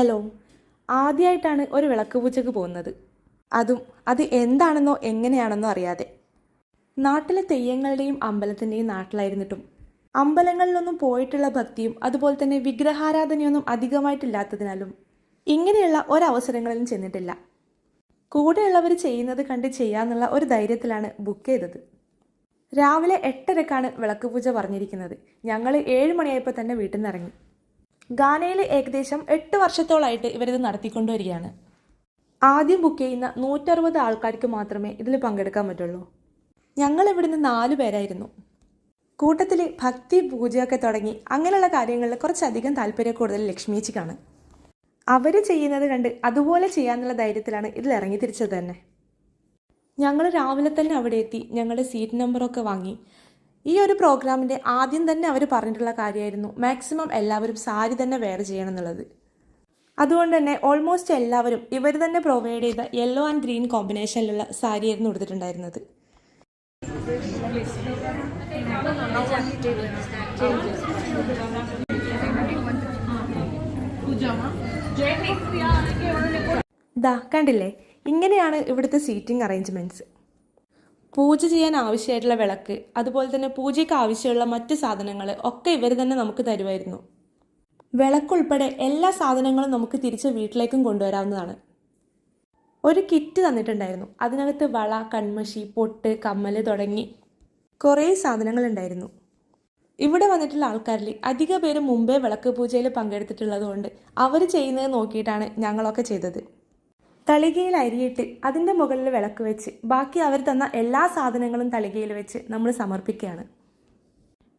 Hello. ആദ്യമായിട്ടാണ് ഒരു വിളക്ക് പൂജയ്ക്ക് പോകുന്നത്. അതും അത് എന്താണെന്നോ എങ്ങനെയാണെന്നോ അറിയാതെ. നാട്ടിലെ തെയ്യങ്ങളുടെയും അമ്പലത്തിന്റെയും നാട്ടിലായിരുന്നിട്ടും. അമ്പലങ്ങളിലൊന്നും പോയിട്ടുള്ള ഭക്തിയും അതുപോലെ തന്നെ വിഗ്രഹാരാധനയൊന്നും അധികമായിട്ടില്ലാത്തതിനാലും ഇങ്ങനെയുള്ള ഒരവസരങ്ങളിലും ചെന്നിട്ടില്ല. കൂടെയുള്ളവർ ചെയ്യുന്നത് കണ്ട് ചെയ്യാന്നുള്ള ഒരു ധൈര്യത്തിലാണ് ബുക്ക് ചെയ്തത്. രാവിലെ എട്ടരക്കാണ് വിളക്ക് പൂജ പറഞ്ഞിരിക്കുന്നത്. ഞങ്ങൾ ഏഴ് മണിയായപ്പോൾ തന്നെ വീട്ടിൽ നിന്ന് ഇറങ്ങി ഗാനയിൽ ഏകദേശം എട്ട് വർഷത്തോളായിട്ട് ഇവരിത് നടത്തിക്കൊണ്ടുവരികയാണ്. ആദ്യം ബുക്ക് ചെയ്യുന്ന നൂറ്ററുപത് ആൾക്കാർക്ക് മാത്രമേ ഇതിൽ പങ്കെടുക്കാൻ പറ്റുള്ളൂ. ഞങ്ങൾ ഇവിടുന്ന് നാല് പേരായിരുന്നു. കൂട്ടത്തിൽ ഭക്തി പൂജയൊക്കെ തുടങ്ങി അങ്ങനെയുള്ള കാര്യങ്ങളിൽ കുറച്ചധികം താല്പര്യം കൂടുതൽ ലക്ഷ്മിയേച്ചിക്കാണ്. അവർ ചെയ്യുന്നത് കണ്ട് അതുപോലെ ചെയ്യാന്നുള്ള ധൈര്യത്തിലാണ് ഇതിൽ ഇറങ്ങി തിരിച്ചത് തന്നെ. ഞങ്ങൾ രാവിലെ തന്നെ അവിടെ എത്തി ഞങ്ങളുടെ സീറ്റ് നമ്പറൊക്കെ വാങ്ങി ഈ ഒരു പ്രോഗ്രാമിന്റെ ആദ്യം തന്നെ അവർ പറഞ്ഞിട്ടുള്ള കാര്യമായിരുന്നു മാക്സിമം എല്ലാവരും സാരി തന്നെ വെയർ ചെയ്യണം എന്നുള്ളത് അതുകൊണ്ട് തന്നെ ഓൾമോസ്റ്റ് എല്ലാവരും ഇവർ തന്നെ പ്രൊവൈഡ് ചെയ്ത യെല്ലോ ആൻഡ് ഗ്രീൻ കോമ്പിനേഷനിലുള്ള സാരിയായിരുന്നു കൊടുത്തിട്ടുണ്ടായിരുന്നത് ദാ കണ്ടില്ലേ? ഇങ്ങനെയാണ് ഇവിടുത്തെ സീറ്റിംഗ് അറേഞ്ച്മെന്റ്സ് പൂജ ചെയ്യാൻ ആവശ്യമായിട്ടുള്ള വിളക്ക് അതുപോലെ തന്നെ പൂജയ്ക്ക് ആവശ്യമുള്ള മറ്റ് സാധനങ്ങൾ ഒക്കെ ഇവർ തന്നെ നമുക്ക് തരുമായിരുന്നു. വിളക്കുൾപ്പെടെ എല്ലാ സാധനങ്ങളും നമുക്ക് തിരിച്ച് വീട്ടിലേക്കും കൊണ്ടുവരാവുന്നതാണ്. ഒരു കിറ്റ് തന്നിട്ടുണ്ടായിരുന്നു. അതിനകത്ത് വള കൺമഷി പൊട്ട് കമ്മൽ തുടങ്ങി കുറേ സാധനങ്ങൾ ഉണ്ടായിരുന്നു. ഇവിടെ വന്നിട്ടുള്ള ആൾക്കാരിൽ അധിക പേര് മുമ്പേ വിളക്ക് പൂജയിൽ പങ്കെടുത്തിട്ടുള്ളതുകൊണ്ട് അവർ ചെയ്യുന്നത് നോക്കിയിട്ടാണ് ഞങ്ങളൊക്കെ ചെയ്തത്. തളികയിൽ അരിയിട്ട് അതിന്റെ മുകളിൽ വിളക്ക് വെച്ച് ബാക്കി അവർ തന്ന എല്ലാ സാധനങ്ങളും തളികയിൽ വെച്ച് നമ്മൾ സമർപ്പിക്കുകയാണ്.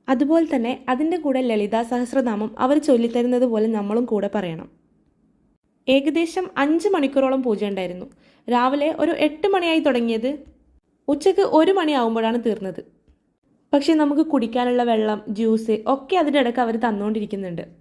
അതുപോലെ തന്നെ അതിന്റെ കൂടെ ലളിതാ സഹസ്രനാമം അവർ ചൊല്ലിത്തരുന്നത് പോലെ നമ്മളും കൂടെ പറയണം. ഏകദേശം അഞ്ച് മണിക്കൂറോളം പൂജ ഉണ്ടായിരുന്നു. രാവിലെ ഒരു എട്ട് മണിയായി തുടങ്ങിയത്. ഉച്ചയ്ക്ക് ഒരു മണിയാവുമ്പോഴാണ് തീർന്നത്. പക്ഷേ നമുക്ക് കുടിക്കാനുള്ള വെള്ളം ജ്യൂസ് ഒക്കെ അതിന്റെ ഇടയ്ക്ക് അവർ തന്നുകൊണ്ടിരിക്കുന്നുണ്ട്.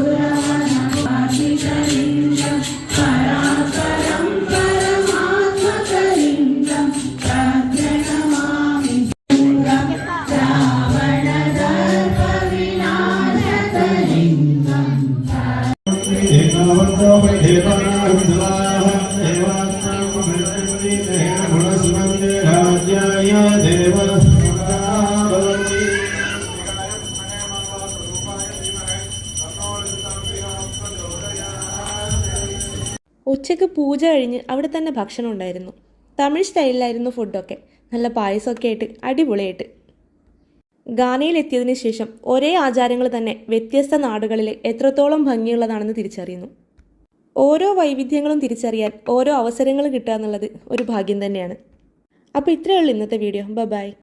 ഉച്ചയ്ക്ക് പൂജ കഴിഞ്ഞ് അവിടെ തന്നെ ഭക്ഷണം ഉണ്ടായിരുന്നു. തമിഴ് സ്റ്റൈലിലായിരുന്നു ഫുഡൊക്കെ. നല്ല പായസമൊക്കെ ആയിട്ട് അടിപൊളിയായിട്ട്. ഗാനയിലെത്തിയതിന് ശേഷം ഒരേ ആചാരങ്ങൾ തന്നെ വ്യത്യസ്ത നാടുകളിൽ എത്രത്തോളം ഭംഗിയുള്ളതാണെന്ന് തിരിച്ചറിയുന്നു. ഓരോ വൈവിധ്യങ്ങളും തിരിച്ചറിയാൻ ഓരോ അവസരങ്ങൾ കിട്ടുക എന്നുള്ളത് ഒരു ഭാഗ്യം തന്നെയാണ്. അപ്പോൾ ഇത്രയേ ഉള്ളൂ ഇന്നത്തെ വീഡിയോ. ബൈ